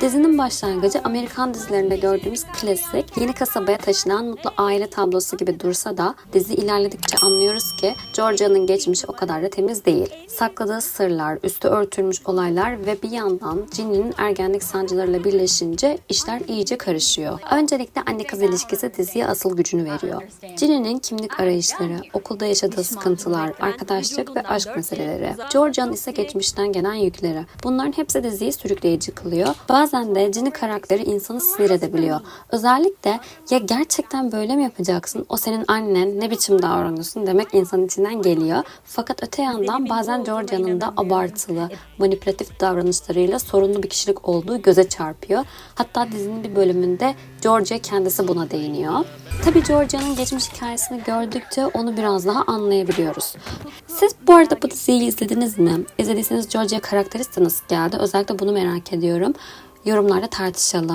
Dizinin başlangıcı Amerikan dizilerinde gördüğümüz klasik yeni kasabaya taşınan mutlu aile tablosu gibi dursa da dizi ilerledikçe anlıyoruz ki Georgia'nın geçmişi o kadar da temiz değil. Sakladığı sırlar, üstü örtülmüş olaylar ve bir yandan Ginny'nin ergenlik sancılarıyla birleşince işler iyice karışıyor. Öncelikle anne kız ilişkisi diziye asıl gücünü veriyor. Ginny'nin kimlik arayışları, okulda yaşadığı sıkıntılar, arkadaşlık ve aşk meseleleri. Georgia'nın ise geçmişten gelen yükleri. Bunların hepsi diziyi sürükleyici kılıyor. Bazen de Ginny karakteri insanı sinir edebiliyor. Özellikle ya gerçekten böyle mi yapacaksın? O senin annen ne biçim davranıyorsun demek insanın içinden geliyor. Fakat öte yandan bazen Georgia'nın da abartılı, manipülatif davranışlarıyla sorunlu bir kişilik olduğu göze çarpıyor. Hatta dizinin bir bölümünde Georgia kendisi buna değiniyor. Tabii Georgia'nın geçmiş hikayesini gördükçe onu biraz daha anlayabiliyoruz. Siz bu arada bu diziyi izlediniz mi? İzlediyseniz Georgia karakteri nasıl geldi? Özellikle bunu merak ediyorum. Yorumlarda tartışalım.